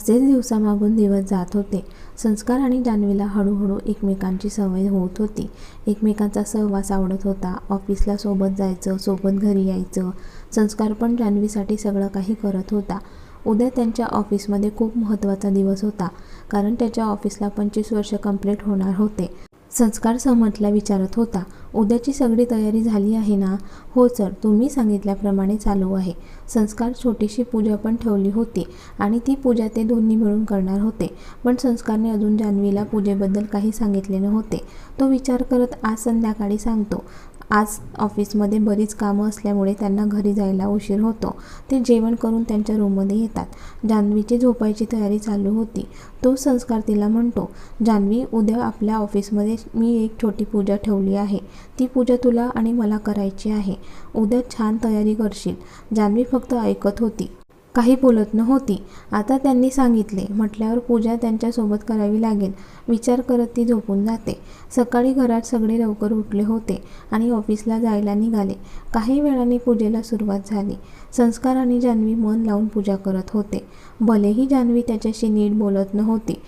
असेच दिवसामागून दिवस जात होते. संस्कार आणि जान्हवीला हळूहळू एकमेकांची सवय होत होती. एकमेकांचा सहवास आवडत होता. ऑफिसला सोबत जायचं सोबत घरी यायचं. संस्कार पण जान्हवीसाठी सगळं काही करत होता. उद्या त्यांच्या ऑफिसमध्ये खूप महत्त्वाचा दिवस होता. कारण त्याच्या ऑफिसला पंचवीस वर्ष कंप्लीट होणार होते. संस्कार समतला विचारत होता. उद्याची सगळी तयारी झाली आहे ना? हो सर तुम्ही सांगितल्याप्रमाणे चालू आहे. संस्कार छोटीशी पूजा पण ठेवली होती आणि ती पूजा ते दोन्ही मिळून करणार होते. पण संस्कारने अजून जान्हवीला पूजेबद्दल काही सांगितले नव्हते. तो विचार करत आज संध्याकाळी सांगतो आज ऑफिसमध्ये बरीच कामं असल्यामुळे त्यांना घरी जायला उशीर होतो. ते जेवण करून त्यांच्या रूममध्ये येतात. जान्हवीची झोपायची तयारी चालू होती. तो संस्कार तिला म्हणतो जान्हवी उद्या आपल्या ऑफिसमध्ये मी एक छोटी पूजा ठेवली आहे. ती पूजा तुला आणि मला करायची आहे. उद्या छान तयारी करशील. जान्हवी फक्त ऐकत होती. काही बोलत नव्हती. आता त्यांनी सांगितले म्हटल्यावर पूजा त्यांच्यासोबत करावी लागेल. विचार करत ती झोपून जाते. सकाळी घरात सगळे लवकर उठले होते आणि ऑफिसला जायला निघाले. काही वेळाने पूजेला सुरुवात झाली. संस्कार आणि जान्हवी मन लावून पूजा करत होते. भलेही जान्हवी त्याच्याशी नीट बोलत नव्हती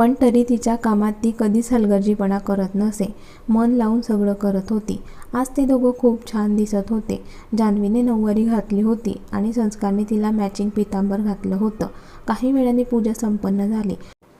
पण तरी तिच्या कामात ती कधीच हलगर्जीपणा करत नसे. मन लावून सगळं करत होती. आज ते दोघं खूप छान दिसत होते. जान्हवीने नऊवारी घातली होती आणि संस्कारने तिला मॅचिंग पितांबर घातलं होतं. काही वेळाने पूजा संपन्न झाली.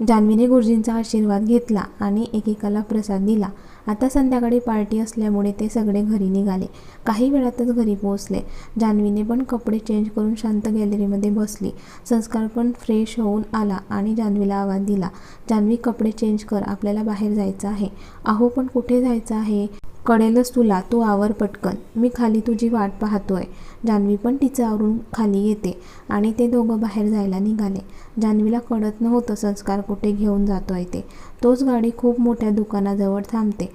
जान्हवीने गुरुजींचा आशीर्वाद घेतला आणि एकेकाला प्रसाद दिला. आता संध्याकाळी पार्टी असल्यामुळे ते सगळे घरी निघाले. काही वेळातच घरी पोहोचले. जान्हवीने पण कपडे चेंज करून शांत गॅलरीमध्ये बसली. संस्कार पण फ्रेश होऊन आला आणि जान्हवीला आवाज दिला जान्हवी कपडे चेंज कर आपल्याला बाहेर जायचं आहे. अहो पण कुठे जायचं आहे? कळेलच तुला तू आवर पटकन. मी खाली तुझी वाट पाहतोय. जान्हवी पण तिचं आवरून खाली येते आणि ते दोघं बाहेर जायला निघाले. जान्हवीला कळत नव्हतं संस्कार कुठे घेऊन जातोय ते. तोच गाडी खूप मोठ्या दुकानाजवळ थांबते.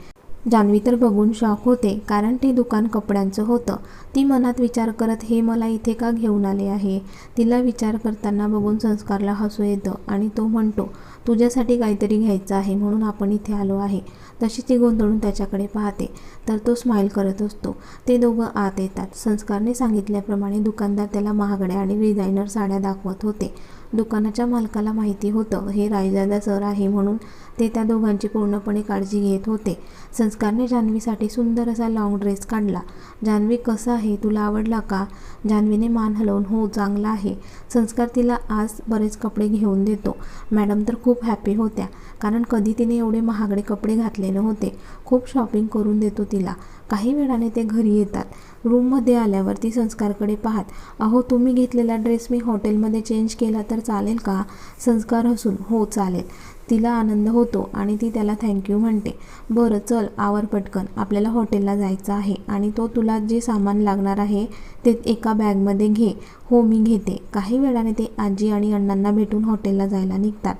जान्हवी तर बघून शॉक होते कारण ते दुकान कपड्यांचं होतं. ती मनात विचार करत हे मला इथे का घेऊन आले आहे? तिला विचार करताना बघून संस्कारला हसू येतं आणि तो म्हणतो तुझ्यासाठी काहीतरी घ्यायचं आहे म्हणून आपण इथे आलो आहे. तशी ती गोंधळून त्याच्याकडे पाहते. तर तो स्माईल करत असतो. ते दोघं आत येतात. संस्कारने सांगितल्याप्रमाणे दुकानदार त्याला महागड्या आणि डिझायनर साड्या दाखवत होते. दुकानाच्या मालकाला माहिती होतं हे रायजादा सर आहे म्हणून ते त्या दोघांची पूर्णपणे काळजी घेत होते. संस्कारने जान्हवीसाठी सुंदर असा लाँग ड्रेस काढला. जान्हवी कसा आहे? तुला आवडला का? जान्हवीने मान हलवून हो चांगला आहे. संस्कार तिला आज बरेच कपडे घेऊन देतो. मॅडम तर खूप हॅपी होत्या कारण कधी तिने एवढे महागडे कपडे घातले नव्हते. खूप शॉपिंग करून देतो तिला. काही वेळाने ते घरी येतात. रूममध्ये आल्यावरती संस्कारकडे पाहत. अहो तुम्ही घेतलेला ड्रेस मी हॉटेलमध्ये चेंज केला तर चालेल का? संस्कार हसून हो चालेल. तिला आनंद होतो आणि ती त्याला थँक्यू म्हणते. बरं चल आवर पटकन. आपल्याला हॉटेलला जायचं आहे आणि तो तुला जे सामान लागणार आहे ते एका बॅगमध्ये घे. हो मी घेते. काही वेळाने ते आजी आणि अण्णांना भेटून हॉटेलला जायला निघतात.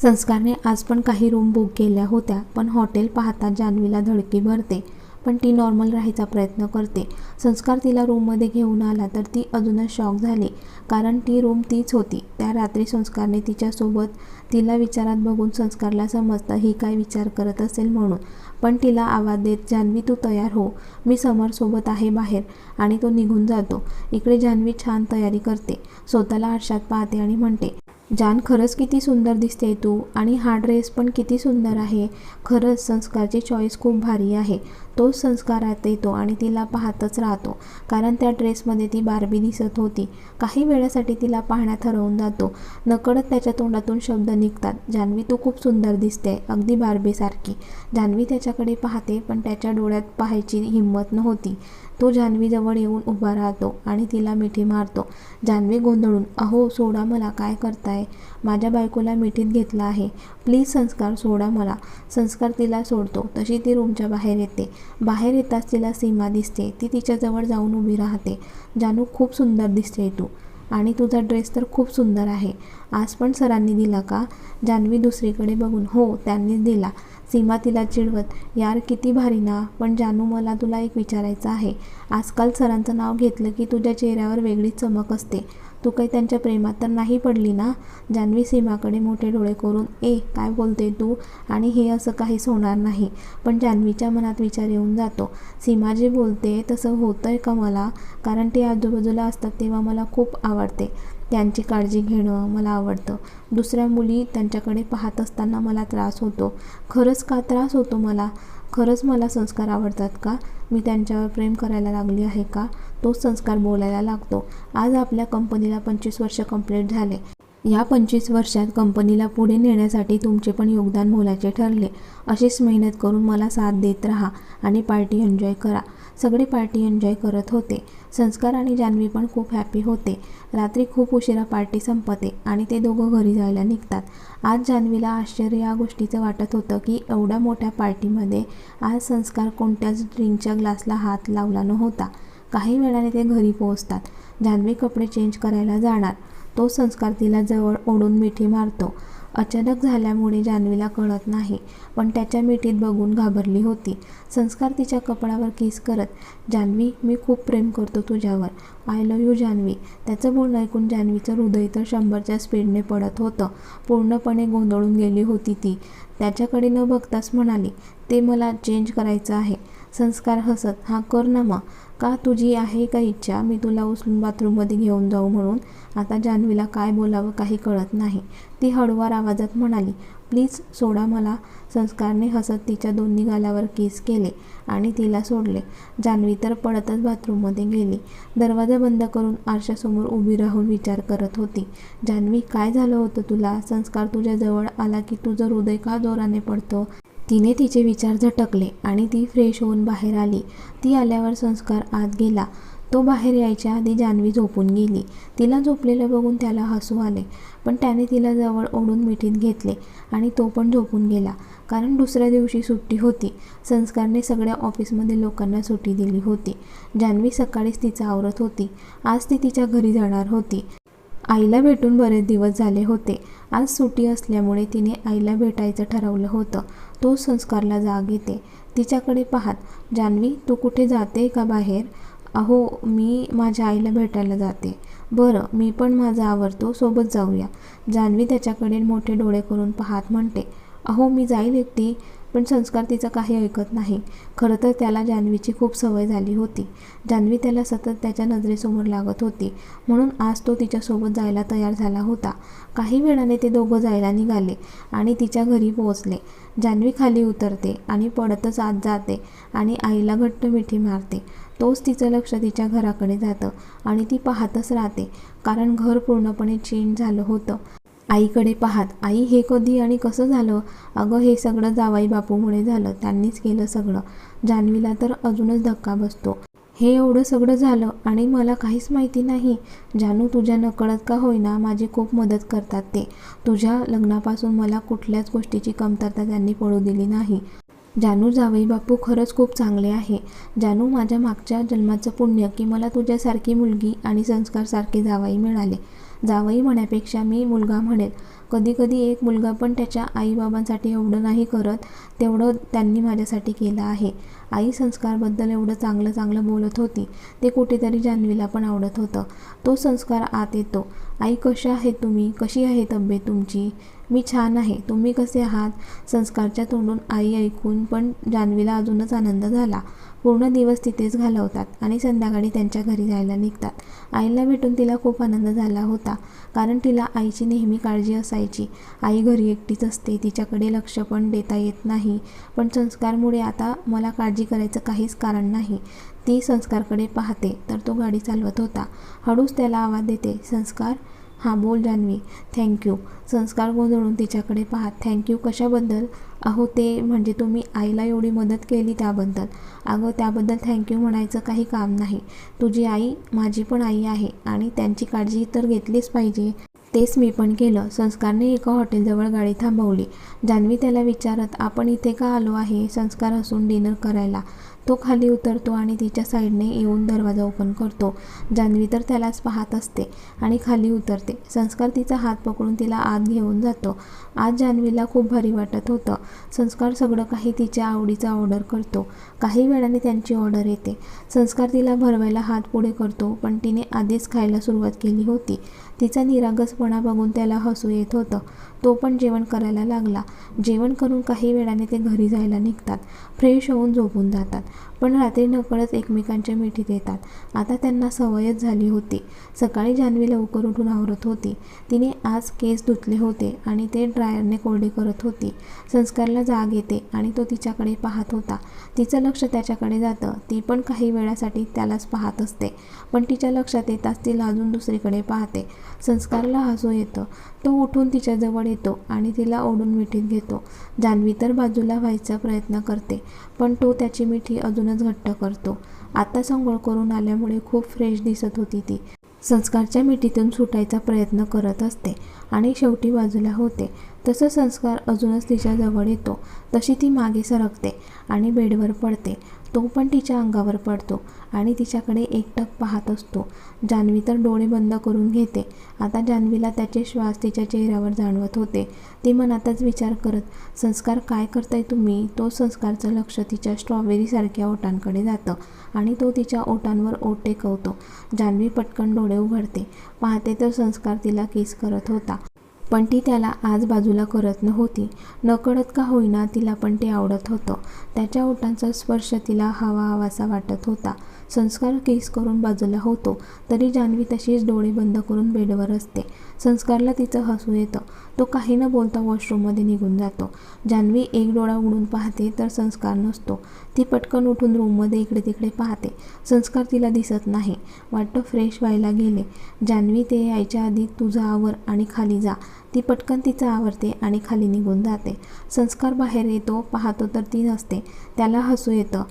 संस्कारने आज पण काही रूम बुक केल्या होत्या पण हॉटेल पाहता जान्हवीला धडकी भरते. पण ती नॉर्मल राहायचा प्रयत्न करते. संस्कार तिला रूममध्ये घेऊन आला तर ती अजूनच शॉक झाली. कारण ती रूम तीच होती. त्या रात्री संस्कारने तिच्यासोबत तिला विचारात बघून संस्कारला समजतं ही काय विचार करत असेल म्हणून. पण तिला आवाज देत जान्हवी तू तयार हो. मी समरसोबत आहे बाहेर. आणि तो निघून जातो. इकडे जान्हवी छान तयारी करते. स्वतःला आरशात पाहते आणि म्हणते जान खरंच किती सुंदर दिसते तू आणि हा ड्रेस पण किती सुंदर आहे. खरंच संस्कारची चॉईस खूप भारी आहे. तोच संस्कारात येतो आणि तिला पाहतच राहतो. कारण त्या ड्रेसमध्ये ती बारबी दिसत होती. काही वेळासाठी तिला पाहण्यात हरवून जातो. नकळत त्याच्या तोंडातून शब्द निघतात. जान्हवी तू खूप सुंदर दिसते. अगदी बारबीसारखी. जान्हवी त्याच्याकडे पाहते पण त्याच्या डोळ्यात पाहायची हिंमत नव्हती. तो जान्हवीजवळ येऊन उभा राहतो आणि तिला मिठी मारतो. जान्हवी गोंधळून अहो सोडा मला काय करताय? माझ्या बायकोला मिठीत घेतलं आहे. प्लीज संस्कार सोडा मला. संस्कार तिला सोडतो. तशी ती रूमच्या बाहेर येते. बाहेर येताच तिला सीमा दिसते. ती तिच्याजवळ जाऊन उभी राहते. जानू खूप सुंदर दिसते तू. आणि तुझा ड्रेस तर खूप सुंदर आहे. आज पण सरांनी दिला का? जान्हवी दुसरीकडे बघून हो त्यांनीच दिला. सीमा तिला चिडवत यार किती भारी ना पण जानू मला तुला एक विचारायचं आहे. आजकाल सरांचं नाव घेतलं की तुझ्या चेहऱ्यावर वेगळीच चमक असते. तू काही त्यांच्या प्रेमात तर नाही पडली ना जान्हवी सीमाकडे मोठे डोळे करून ए काय बोलते तू? आणि हे असं काहीच होणार नाही पण जान्हवीच्या मनात विचार येऊन जातो. सीमा जे बोलते तसं होतं आहे का मला? कारण ते आजूबाजूला असतात तेव्हा मला खूप आवडते. त्यांची काळजी घेणं मला आवडतं. दुसऱ्या मुली त्यांच्याकडे पाहत असताना मला त्रास होतो. खरंच का त्रास होतो मला? खरंच मला संस्कार आवडतात का? मी त्यांच्यावर प्रेम करायला लागली आहे का? तोच संस्कार बोलायला लागतो. आज आपल्या कंपनीला पंचवीस वर्ष कंप्लीट झाले. या पंचवीस वर्षात कंपनीला पुढे नेण्यासाठी तुमचे पण योगदान मोलाचे ठरले. अशीच मेहनत करून मला साथ देत राहा आणि पार्टी एन्जॉय करा. सगळे पार्टी एन्जॉय करत होते. संस्कार आणि जान्हवी पण खूप हॅपी होते. रात्री खूप उशिरा पार्टी संपते आणि ते दोघं घरी जायला निघतात. आज जान्हवीला आश्चर्य या गोष्टीचं वाटत होतं की एवढ्या मोठ्या पार्टीमध्ये आज संस्कार कोणत्याच ड्रिंकच्या ग्लासला हात लावला नव्हता. काही वेळाने ते घरी पोहोचतात. जान्हवी कपडे चेंज करायला जाणार. तो संस्कार तिला जवळ ओढून मिठी मारतो. अचानक झाल्यामुळे जान्हवीला कळत नाही पण त्याच्या मिठीत बघून घाबरली होती. संस्कार तिच्या कपडावर केस करत जान्हवी मी खूप प्रेम करतो तुझ्यावर. I love you Janhavi. त्याचं बोलणं ऐकून जान्हवीचं हृदय तर शंभरच्या स्पीडने पडत होतं. पूर्णपणे गोंधळून गेली होती ती. त्याच्याकडे न बघताच म्हणाली ते मला चेंज करायचं आहे. संस्कार हसत हा कर ना मग. का तुझी आहे का इच्छा? मी तुला उचलून बाथरूममध्ये घेऊन जाऊ म्हणून आता जान्हवीला काय बोलावं काही कळत नाही. ती हळूवार आवाजात म्हणाली प्लीज सोडा मला. संस्कारने हसत तिच्या दोन्ही गालावर किस केले आणि तिला सोडले. जान्हवी तर पडतच बाथरूममध्ये गेली. दरवाजा बंद करून आरशासमोर उभी राहून विचार करत होती. जान्हवी काय झालं होतं तुला? संस्कार तुझ्या जवळ आला की तुझं हृदय का जोराने पडतं? तिने तिचे विचार झटकले आणि ती फ्रेश होऊन बाहेर आली. ती आल्यावर संस्कार आत गेला. तो बाहेर यायच्या आधी जान्हवी झोपून गेली. तिला झोपलेलं बघून त्याला हसू आले पण त्याने तिला जवळ ओढून मिठीत घेतले आणि तो पण झोपून गेला कारण दुसऱ्या दिवशी सुट्टी होती. संस्कारने सगळ्या ऑफिसमध्ये लोकांना सुट्टी दिली होती. जान्हवी सकाळीच तिचं आवरत होती. आज ती तिच्या घरी जाणार होती. आईला भेटून बरेच दिवस झाले होते. आज सुट्टी असल्यामुळे तिने आईला भेटायचं ठरवलं होतं. तो संस्कारला जाग येते. तिच्याकडे पाहत जान्हवी तू कुठे जाते का बाहेर? अहो मी माझ्या आईला भेटायला जाते. बरं मी पण माझा आवरतो सोबत जाऊया. जान्हवी त्याच्याकडे मोठे डोळे करून पाहत म्हणते अहो मी जाईल एकटी. पण संस्कार तिचं काही ऐकत नाही. खरं तर त्याला जान्हवीची खूप सवय झाली होती. जान्हवी त्याला सतत त्याच्या नजरेसमोर लागत होती. म्हणून आज तो तिच्यासोबत जायला तयार झाला होता. काही वेळाने ते दोघं जायला निघाले आणि तिच्या घरी पोहोचले. जान्हवी खाली उतरते आणि पडतच आत जाते आणि आईला घट्ट मिठी मारते. तोच तिचं लक्ष तिच्या घराकडे जातं आणि ती पाहतच राहते. कारण घर पूर्णपणे चेंज झालं होतं. आईकडे पाहत आई हे कधी आणि कसं झालं? अगं हे सगळं जावाई बापूमुळे झालं त्यांनीच केलं सगळं. जान्हवीला तर अजूनच धक्का बसतो. हे एवढं सगळं झालं आणि मला काहीच माहिती नाही. जानू तुझ्या नकळत का होईना माझी खूप मदत करतात ते. तुझ्या लग्नापासून मला कुठल्याच गोष्टीची कमतरता त्यांनी पडू दिली नाही. जानू जावई बापू खरंच खूप चांगले आहे. जानू माझ्या मागच्या जन्माचं पुण्य की मला तुझ्यासारखी मुलगी आणि संस्कारसारखे जावई मिळाले. जावई म्हणण्यापेक्षा मी मुलगा म्हणेल. कधीकधी एक मुलगा पण त्याच्या आईबाबांसाठी एवढं नाही करत तेवढं त्यांनी माझ्यासाठी केलं आहे. आई संस्कारबद्दल एवढं चांगलं चांगलं बोलत होती ते कुठेतरी जान्हवीला पण आवडत होतं. तो संस्कार आत येतो. आई कशा आहे तुम्ही? कशी आहे तब्येत तुमची? मी छान आहे. तुम्ही कसे आहात? संस्कारच्या तोंडून आई ऐकून पण जान्हवीला अजूनच आनंद झाला. पूर्ण दिवस तिथेच घालवतात आणि संध्याकाळी त्यांच्या घरी जायला निघतात. आईला भेटून तिला खूप आनंद झाला होता कारण तिला आईची नेहमी काळजी असायची. आई घरी एकटीच असते तिच्याकडे लक्ष पण देता येत नाही. पण संस्कारमुळे आता मला काळजी करायचं काहीच कारण नाही. ती संस्कारकडे पाहते तर तो गाडी चालवत होता. हळूच त्याला आवाज देते संस्कार हां बोल जान्हवी थँक्यू संस्कार गोंधळून तिच्याकडे पाहत थँक्यू कशाबद्दल? अहो ते म्हणजे तुम्ही आईला एवढी मदत केली त्याबद्दल. अगं त्याबद्दल थँक्यू म्हणायचं काही काम नाही. तुझी आई माझी पण आई आहे आणि त्यांची काळजी तर घेतलीच पाहिजे. तेच मी पण केलं. संस्कारने एका हॉटेलजवळ गाडी थांबवली. जान्हवी त्याला विचारत आपण इथे का आलो आहे? संस्कार असून डिनर करायला. तो खाली उतरतो आणि तिच्या साईडने येऊन दरवाजा ओपन करतो. जान्हवी तर त्यालाच पाहत असते आणि खाली उतरते. संस्कार तिचा हात पकडून तिला आत घेऊन जातो. आज जान्हवीला खूप भारी वाटत होतं. संस्कार सगळं काही तिच्या आवडीचा ऑर्डर करतो. काही वेळाने त्यांची ऑर्डर येते. संस्कार तिला भरवायला हात पुढे करतो पण तिने आधीच खायला सुरुवात केली होती. तिचा निरागसपणा बघून त्याला हसू येत होतं. तो पण जेवण करायला लागला. जेवण करून काही वेळाने ते घरी जायला निघतात. फ्रेश होऊन झोपून जातात. पण रात्री नकळत एकमेकांच्या मिठीत येतात. आता त्यांना सवयच झाली होती. सकाळी जान्हवी लवकर उठून आवरत होती. तिने आज केस धुतले होते आणि ते ड्रायरने कोरडे करत होती. संस्कारला जाग येते आणि तो तिच्याकडे पाहत होता. तिचं लक्ष त्याच्याकडे जातं. ती पण काही वेळासाठी त्यालाच पाहत असते. पण तिच्या लक्षात येताच ती लाजून दुसरीकडे पाहते. संस्कारला हसू येतं. तो उठून तिच्याजवळ येतो आणि तिला ओढून मिठीत घेतो. जान्हवी तर बाजूला व्हायचा प्रयत्न करते पण तो त्याची मिठी अजूनच घट्ट करतो. आता अंघोळ करून आल्यामुळे खूप फ्रेश दिसत होती ती. संस्कारच्या मिठीतून सुटायचा प्रयत्न करत असते आणि शेवटी बाजूला होते. तसं संस्कार अजूनच तिच्या जवळ येतो. तशी ती मागे सरकते आणि बेडवर पडते. तो पण तिच्या अंगावर पडतो आणि तिच्याकडे एकटक पाहत असतो. जान्हवी तर डोळे बंद करून घेते. आता जान्हवीला त्याचे श्वास तिच्या चेहऱ्यावर जाणवत होते. ती मनातच विचार करत संस्कार काय करताय तुम्ही? तो संस्कारचं लक्ष तिच्या स्ट्रॉबेरीसारख्या ओटांकडे जातं आणि तो तिच्या ओटांवर ओट टेकवतो जान्हवी पटकन डोळे उघडते. पाहते तर संस्कार तिला किस करत होता. पण ती त्याला आज बाजूला करत नव्हती. नकळत का होईना तिला पण ते आवडत होतं. त्याच्या ओठांचा स्पर्श तिला हवा हवासा वाटत होता. संस्कार केस करून बाजूला होतो तरी जान्हवी तशीच डोळे बंद करून बेडवर असते. संस्कारला तिचं हसू येतं. तो काही न बोलता वॉशरूममध्ये निघून जातो. जान्हवी एक डोळा उडून पाहते तर संस्कार नसतो. ती पटकन उठून रूममध्ये इकडे तिकडे पाहते. संस्कार तिला दिसत नाही. वाटतं फ्रेश व्हायला गेले. जान्हवी ते यायच्या आधी तुझा आवर आणि खाली जा. ती पटकन तिचं आवरते आणि खाली निघून जाते. संस्कार बाहेर येतो पाहतो तर ती नसते. त्याला हसू येतं.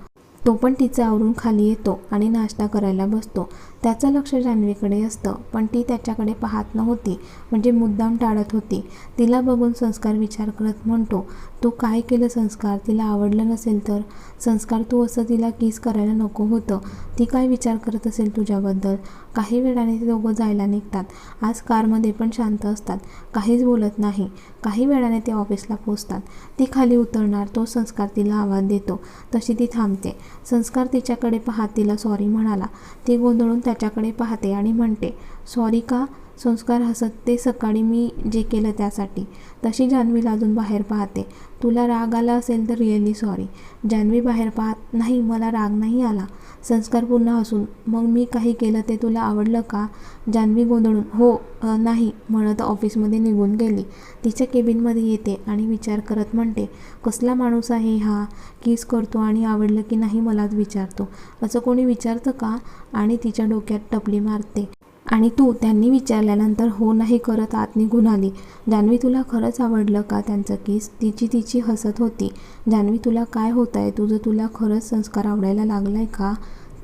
तो पण तिचं आवरून खाली येतो आणि नाश्ता करायला बसतो. त्याचं लक्ष जान्हवीकडे असतं. पण ती त्याच्याकडे पाहत नव्हती. म्हणजे मुद्दाम टाळत होती. तिला बघून संस्कार विचार करत म्हणतो तू काय केलं संस्कार? तिला आवडलं नसेल तर? संस्कार तू असं तिला किस करायला नको होतं? ती काय विचार करत असेल तुझ्याबद्दल? काही वेळाने ते दोघं जायला निघतात. आज कारमध्ये पण शांत असतात. काहीच बोलत नाही. काही वेळाने ते ऑफिसला पोचतात ती खाली उतरणार तो संस्कार तिला आवाज देतो. तशी ती थांबते. संस्कार तिच्याकडे पाहत तिला सॉरी म्हणाला. ती गोंधळून त्याच्याकडे पाहते आणि म्हणते सॉरी का? संस्कार हसत ते सकाळी मी जे केलं त्यासाठी. तशी जान्हवीला अजून बाहेर पाहते. तुला राग आला असेल तर रिअली सॉरी जान्हवी बाहेर पाहत नाही मला राग नाही आला. संस्कार पूर्ण असून मग मी काही केलं ते तुला आवडलं का? जान्हवी गोंधळून हो नाही म्हणत ऑफिसमध्ये निघून गेली. तिच्या केबिनमध्ये येते आणि विचार करत म्हणते कसला माणूस आहे हा? किस करतो आणि आवडलं की नाही मलाच विचारतो? असं कोणी विचारतं का? आणि तिच्या डोक्यात टपली मारते. आणि तू त्यांनी विचारल्यानंतर हो नाही करत आत निघून आली. जान्हवी तुला खरंच आवडलं का त्यांचं किस? तिची तिची हसत होती. जान्हवी तुला काय होत आहे तुझं तुला खरंच संस्कार आवडायला लागलाय का?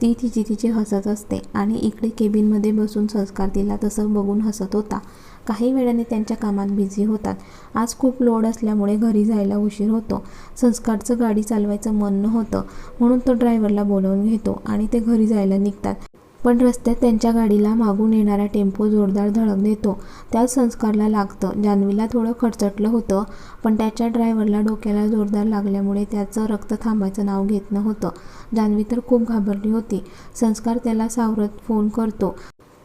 ती तिची तिची हसत असते आणि इकडे केबिनमध्ये बसून संस्कार तिला तसं बघून हसत होता. काही वेळाने त्यांच्या कामात बिझी होतात. आज खूप लोड असल्यामुळे घरी जायला उशीर होतो. संस्कारचं गाडी चालवायचं मन नव्हतं. म्हणून तो ड्रायव्हरला बोलवून घेतो आणि ते घरी जायला निघतात. पण रस्त्यात त्यांच्या गाडीला मागून येणारा टेम्पो जोरदार धडक देतो. त्यात संस्कारला लागतं. जान्हवीला थोडं खडचटलं होतं पण त्याच्या ड्रायव्हरला डोक्याला जोरदार लागल्यामुळे त्याचं रक्त थांबायचं नाव घेत नव्हतं. जान्हवी तर खूप घाबरली होती. संस्कार त्याला सावरत फोन करतो.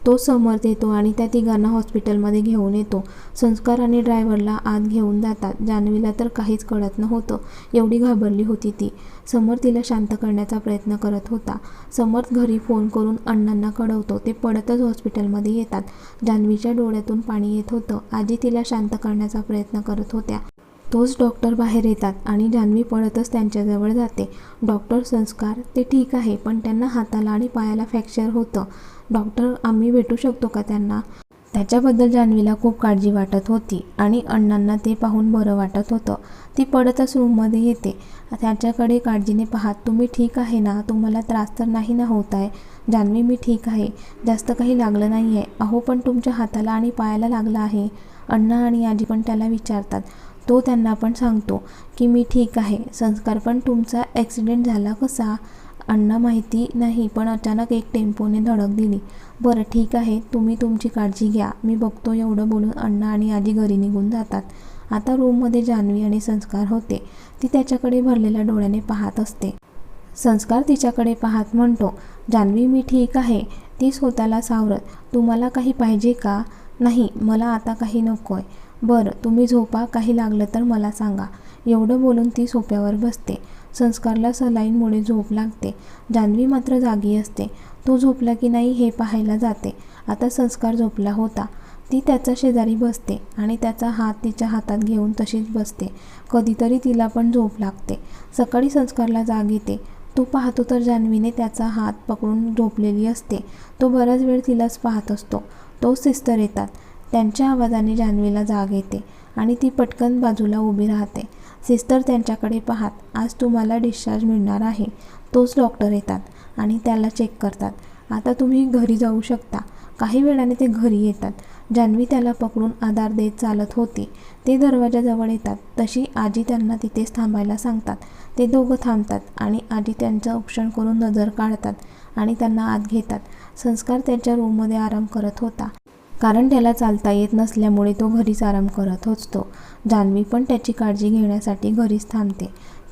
तो समर्थ येतो आणि त्या तिघांना हॉस्पिटलमध्ये घेऊन येतो. संस्कार आणि ड्रायव्हरला आत घेऊन जातात. जान्हवीला तर काहीच कळत नव्हतं. एवढी घाबरली होती ती. समर तिला शांत करण्याचा प्रयत्न करत होता. समर्थ घरी फोन करून अण्णांना कळवतो. ते पडतच हॉस्पिटलमध्ये येतात. जान्हवीच्या डोळ्यातून पाणी येत होतं. आजी तिला शांत करण्याचा प्रयत्न करत होत्या. तोच डॉक्टर बाहेर येतात आणि जान्हवी पळतच त्यांच्याजवळ जाते. डॉक्टर संस्कार ते ठीक आहे पण त्यांना हाताला आणि पायाला फ्रॅक्चर होतं. डॉक्टर आम्ही भेटू शकतो का त्यांना? त्याच्याबद्दल जान्हवीला खूप काळजी वाटत होती आणि अण्णांना ते पाहून बरं वाटत होतं. ती पडतच रूममध्ये येते. त्याच्याकडे काळजीने पाहात तुम्ही ठीक आहे ना? तुम्हाला त्रास तर नाही ना होत आहे? जान्हवी मी ठीक आहे. जास्त काही लागलं नाही आहे अहो पण तुमच्या हाताला आणि पायाला लागलं आहे. अण्णा आणि आजी पण त्याला विचारतात. तो त्यांना पण सांगतो की मी ठीक आहे. संस्कार पण तुमचा ॲक्सिडेंट झाला कसा? अण्णा माहिती नाही पण अचानक एक टेम्पोने धडक दिली. बरं ठीक आहे तुम्ही तुमची काळजी घ्या. मी बघतो एवढं बोलून अण्णा आणि आजी घरी निघून जातात. आता रूममध्ये जान्हवी आणि संस्कार होते. ती त्याच्याकडे भरलेल्या डोळ्याने पाहत असते. संस्कार तिच्याकडे पाहत म्हणतो जान्हवी मी ठीक आहे. ती स्वतःला सावरत तुम्हाला काही पाहिजे का? नाही मला आता काही नको आहे बरं तुम्ही झोपा काही लागलं तर मला सांगा. एवढं बोलून ती सोप्यावर बसते. संस्कारला सलाईनमुळे झोप लागते. जान्हवी मात्र जागी असते. तो झोपला की नाही हे पाहायला जाते. आता संस्कार झोपला होता. ती त्याच्या शेजारी बसते आणि त्याचा हात तिच्या हातात घेऊन तशीच बसते. कधीतरी तिला पण झोप लागते. सकाळी संस्कारला जाग येते. तो पाहतो तर जान्हवीने त्याचा हात पकडून झोपलेली असते. तो बराच वेळ तिलाच पाहत असतो. तो सिस्टर येतात. त्यांच्या आवाजाने जान्हवीला जाग येते आणि ती पटकन बाजूला उभी राहते. सिस्टर त्यांच्याकडे पाहत आज तुम्हाला डिस्चार्ज मिळणार आहे. तोच डॉक्टर येतात आणि त्याला चेक करतात. आता तुम्ही घरी जाऊ शकता. काही वेळाने ते घरी येतात. जान्हवी त्याला पकडून आधार देत चालत होती. ते दरवाजाजवळ येतात. तशी आजी त्यांना तिथेच थांबायला सांगतात. ते दोघं थांबतात आणि आजी त्यांचं औक्षण करून नजर काढतात आणि त्यांना आत घेतात. संस्कार त्यांच्या रूममध्ये आराम करत होता. कारण त्याला चालता येत नसल्यामुळे तो घरीच आराम करत असतो जान्हवी पण त्याची काळजी घेण्यासाठी घरीच थांबते.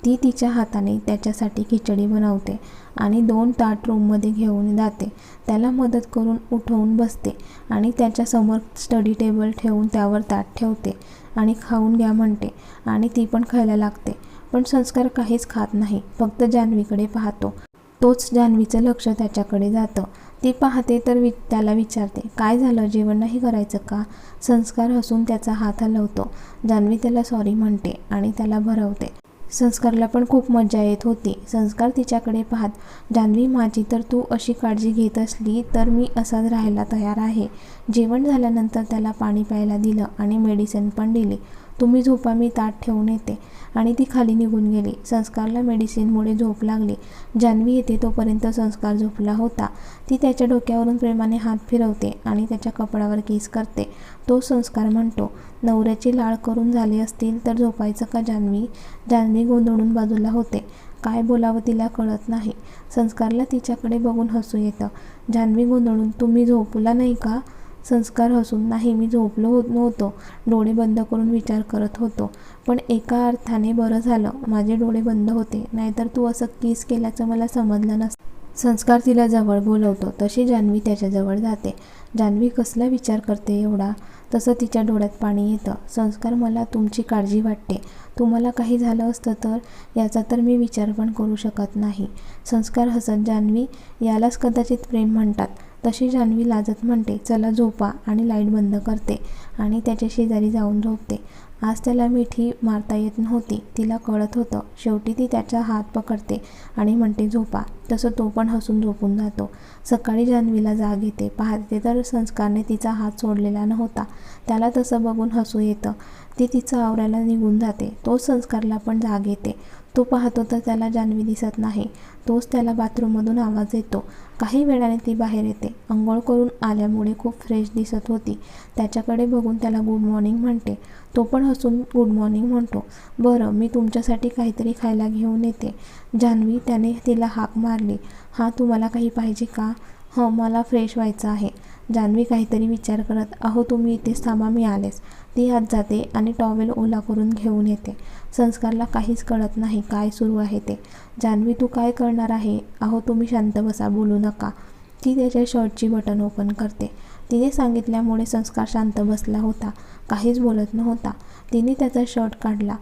ती तिच्या हाताने त्याच्यासाठी खिचडी बनवते आणि दोन ताट रूममध्ये घेऊन जाते. त्याला मदत करून उठवून बसते आणि त्याच्यासमोर स्टडी टेबल ठेवून त्यावर ताट ठेवते आणि खाऊन घ्या म्हणते आणि ती पण खायला लागते. पण संस्कार काहीच खात नाही फक्त जान्हवीकडे पाहतो. तोच जान्हवीचं लक्ष त्याच्याकडे जातं. ती पाहते तर वि त्याला विचारते काय झालं? जेवण नाही करायचं का? संस्कार हसून त्याचा हात हलवतो. जान्हवी त्याला सॉरी म्हणते आणि त्याला भरवते. संस्कारला पण खूप मजा येत होती. संस्कार तिच्याकडे पाहत जान्हवी माझी तर तू अशी काळजी घेत असली तर मी असाच राहायला तयार आहे. जेवण झाल्यानंतर त्याला पाणी प्यायला दिलं आणि मेडिसिन पण दिली. तुम्ही झोपा मी ताट ठेवून येते. आणि ती खाली निघून गेली. संस्कारला मेडिसिनमुळे झोप लागली. जान्हवी येते तोपर्यंत संस्कार झोपला होता. ती त्याच्या डोक्यावरून प्रेमाने हात फिरवते आणि त्याच्या कपड्यावर केस करते. तो संस्कार म्हणतो नवऱ्याची लाळ करून झाली असतील तर झोपायचं का जान्हवी जान्हवी गोंधळून बाजूला होते. काय बोलावं तिला कळत नाही. संस्कारला तिच्याकडे बघून हसू येतं. जान्हवी गोंधळून तुम्ही झोपला नाही का? संस्कार हसून नाही मी झोपलो होत नव्हतो. डोळे बंद करून विचार करत होतो. पण एका अर्थाने बरं झालं. माझे डोळे बंद होते. नाहीतर तू असं किस केल्याचं मला समजलं नसतं. संस्कार तिला जवळ बोलवतो. तशी जान्हवी त्याच्याजवळ जाते. जान्हवी कसला विचार करते एवढा? तसं तिच्या डोळ्यात पाणी येतं. संस्कार मला तुमची काळजी वाटते. तुम्हाला काही झालं असतं तर? याचा तर मी विचार पण करू शकत नाही. संस्कार हसत जान्हवी यालाच कदाचित प्रेम म्हणतात. तशी जान्हवी लाजत म्हणते चला झोपा आणि लाइट बंद करते आणि त्याच्या शेजारी जाऊन झोपते आज त्याला मिठी मारता येत नव्हती तिला कळत होतं. शेवटी ती त्याचा हात पकडते आणि म्हणते झोपा. तसं तो पण हसून झोपून जातो. सकाळी जान्हवीला जाग येते. पाहते तर संस्कारने तिचा हात सोडलेला नव्हता. त्याला तसं बघून हसू येतं. ती तिचं आवरायला निघून जाते. तोच संस्कारला पण जाग येते. तो पाहतो तर त्याला जान्हवी दिसत नाही. तोच त्याला बाथरूममधून आवाज येतो. काही वेळाने ती बाहेर येते. आंघोळ करून आल्यामुळे खूप फ्रेश दिसत होती. त्याच्याकडे बघून त्याला गुड मॉर्निंग म्हणते. तो पण हसून गुड मॉर्निंग म्हणतो. बरं मी तुमच्यासाठी काहीतरी खायला घेऊन येते. जान्हवी त्याने तिला हाक मारली. हा तुम्हाला काही पाहिजे का? हं मला फ्रेश व्हायचं आहे. जान्हवी काहीतरी विचार करत अहो तुम्ही इथेच थांबा मी आलेच. ती आत जाते आणि टॉवेल ओला करून घेऊन येते. संस्कारला काहीच कळत नाही काय सुरू आहे ते. जान्हवी तू काय करणार आहे? अहो तुम्ही शांत बसा बोलू नका. ती त्याच्या शर्टची बटन ओपन करते. तिने सांगितल्यामुळे संस्कार शांत बसला होता. काहीच बोलत नव्हता. तिने त्याचा शर्ट काढला.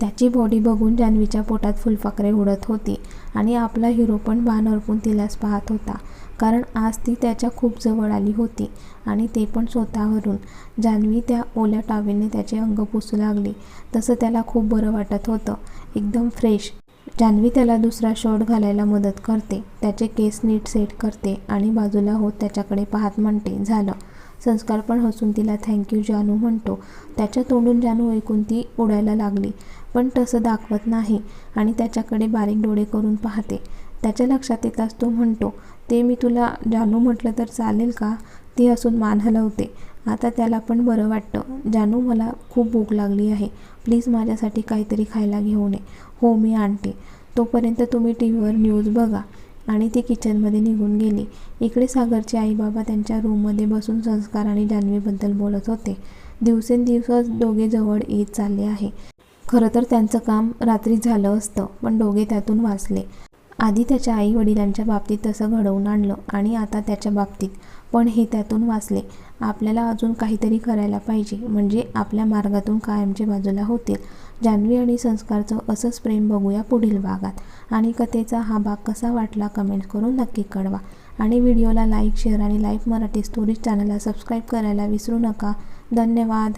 त्याची बॉडी बघून जान्हवीच्या पोटात फुलपाखरे उडत होती आणि आपला हिरो पण बाण अर्पून तिलाच पाहत होता. कारण आज ती त्याच्या खूप जवळ आली होती आणि ते पण स्वतःवरून. जान्हवी त्या ओल्या टावेलने त्याचे अंग पुसू लागली. तसं त्याला खूप बरं वाटत होतं. एकदम फ्रेश. जान्हवी त्याला दुसरा शर्ट घालायला मदत करते. त्याचे केस नीट सेट करते आणि बाजूला होत त्याच्याकडे पाहत म्हणते झालं. संस्कार पण हसून तिला थँक्यू जानू म्हणतो. त्याच्या तोंडून जानू ऐकून ती उडायला लागली. पण तसं दाखवत नाही आणि त्याच्याकडे बारीक डोळे करून पाहते. त्याच्या लक्षात येताच तो म्हणतो ते मी तुला जानू म्हटलं तर चालेल का? ती असून मान हलवते. आता त्याला पण बरं वाटतं. जानू मला खूप भूक लागली आहे. प्लीज माझ्यासाठी काहीतरी खायला घेऊन ये. हो मी आणते. तोपर्यंत तुम्ही टी व्हीवर न्यूज बघा. आणि ती किचनमध्ये निघून गेली. इकडे सागरचे आई बाबा त्यांच्या रूममध्ये बसून संस्कार आणि जान्हवीबद्दल बोलत होते. दिवसेंदिवस दोघे जवळ येत चालले आहे. खरं तर त्यांचं काम रात्री झालं असतं पण दोघे त्यातून वाचले. आधी त्याच्या आई वडिलांच्या बाबतीत तसं घडवून आणलं आणि आता त्याच्या बाबतीत. पण हे त्यातून वाचले. आपल्याला अजून काहीतरी करायला पाहिजे. म्हणजे आपल्या मार्गातून कायमचे बाजूला होतील. जान्हवी आणि संस्कारचं असंच प्रेम बघूया पुढील भागात. आणि कथेचा हा भाग कसा वाटला कमेंट करून नक्की कळवा. आणि व्हिडिओला लाईक शेअर आणि लाईफ मराठी स्टोरीज चॅनलला सबस्क्राईब करायला विसरू नका. धन्यवाद.